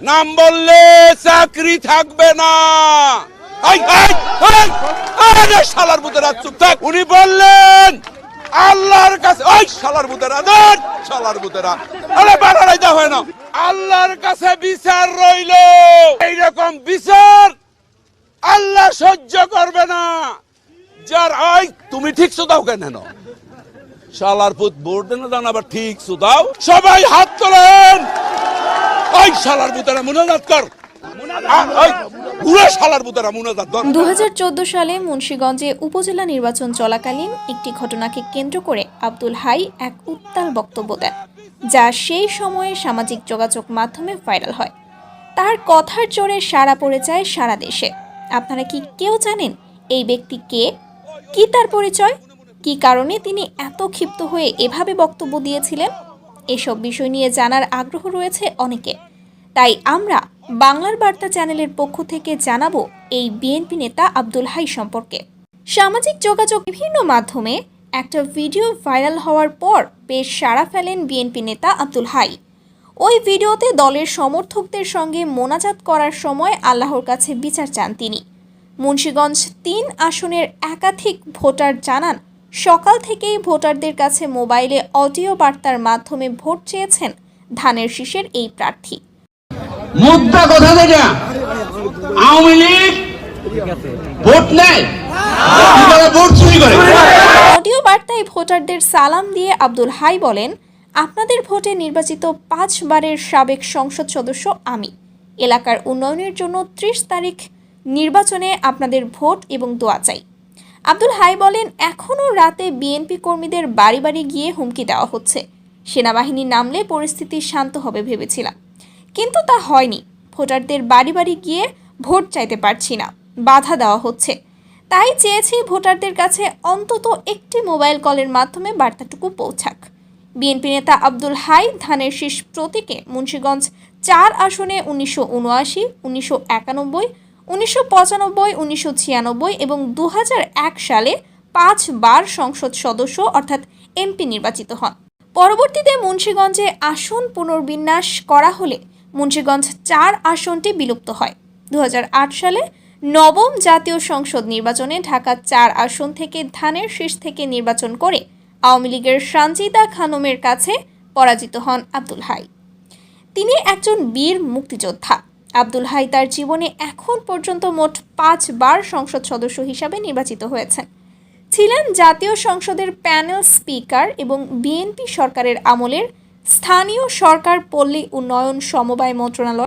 নাম বললে চাকরি থাকবে না। চুপ থাক। উনি বললেন, আল্লাহর কাছে, ওই আরে হয় না। আল্লাহর কাছে বিচার রইল। বিচার আল্লাহ সহ্য করবে না। যার আই তুমি ঠিক দাও কেন? শালার পুত বোর্ড না আবার ঠিক দাও সবাই হাত ওই শালার বুতেরা মুনাজাত কর। দু সালে মুন্সীগঞ্জে উপজেলা নির্বাচন চলাকালীন একটি ঘটনাকে কেন্দ্র করে আব্দুল হাই এক উত্তাল বক্তব্য দেন, যা সেই সময়ে সামাজিক যোগাযোগ মাধ্যমে ভাইরাল হয়। তার কথার জোরে সাড়া পড়ে যায় সারা দেশে। আপনারা কি কেউ জানেন এই ব্যক্তি কে? কি তার পরিচয়? কি কারণে তিনি এত ক্ষিপ্ত হয়ে এভাবে বক্তব্য দিয়েছিলেন? এসব বিষয় নিয়ে জানার আগ্রহ রয়েছে অনেকে তাই আমরা বাংলার বার্তা চ্যানেলের পক্ষ থেকে জানাব এই বিএনপি নেতা আব্দুল হাই সম্পর্কে। সামাজিক যোগাযোগ বিভিন্ন মাধ্যমে একটা ভিডিও ভাইরাল হওয়ার পর বেশ সাড়া ফেলেন বিএনপি নেতা আব্দুল হাই। ওই ভিডিওতে দলের সমর্থকদের সঙ্গে মোনাজাত করার সময় আল্লাহর কাছে বিচার চান তিনি। মুন্সীগঞ্জ তিন আসনের একাধিক ভোটার জানান, সকাল থেকেই ভোটারদের কাছে মোবাইলে অডিও বার্তার মাধ্যমে ভোট চেয়েছেন ধানের শীষের এই প্রার্থী। মুদ্রা কথা যেটা আওয়ামী লীগ ভোট নেয়? অডিও বার্তায় ভোটারদের সালাম দিয়ে আব্দুল হাই বলেন, আপনাদের ভোটে নির্বাচিত পাঁচবারের সাবেক সংসদ সদস্য আমি। এলাকার উন্নয়নের জন্য ত্রিশ তারিখ নির্বাচনে আপনাদের ভোট এবং দোয়া চাই। আব্দুল হাই বলেন এখনও রাতে বিএনপি কর্মীদের বাড়ি বাড়ি গিয়ে হুমকি দেওয়া হচ্ছে। সেনাবাহিনী নামলে পরিস্থিতি শান্ত হবে ভেবেছিলাম। কিন্তু তা হয়নি। ভোটারদের বাড়ি বাড়ি গিয়ে ভোট চাইতে পারছি না। বাধা দেওয়া হচ্ছে। তাই চেয়েছি ভোটারদের কাছে অন্তত একটি মোবাইল কলের মাধ্যমে বার্তাটুকু পৌঁছাক। বিএনপি নেতা আব্দুল হাই ধানের শীষ প্রতীকে মুন্সীগঞ্জ চার আসনে উনিশশো উনআশি, উনিশশো একানব্বই, উনিশশো পঁচানব্বই, উনিশশো ছিয়ানব্বই এবং দু সালে পাঁচবার সংসদ সদস্য অর্থাৎ এমপি নির্বাচিত হন। পরবর্তীতে মুন্সীগঞ্জে আসন পুনর্বিন্যাস করা হলে মুন্সীগঞ্জ চার আসনটি বিলুপ্ত হয়। দু হাজার আট সালে নবম জাতীয় সংসদ নির্বাচনে ঢাকা চার আসন থেকে ধানের শীষ থেকে নির্বাচন করে আওয়ামী লীগের সঞ্জিতা খানমের কাছে পরাজিত হন আব্দুল হাই। তিনি একজন বীর মুক্তিযোদ্ধা। আব্দুল হাই তার জীবনে এখন পর্যন্ত মোট পাঁচবার সংসদ সদস্য হিসাবে নির্বাচিত হয়েছেন। ছিলেন জাতীয় সংসদের প্যানেল স্পিকার এবং বিএনপি সরকারের আমলের স্থানীয় সরকার পল্লী উন্নয়ন সমবায় মন্ত্রণালয়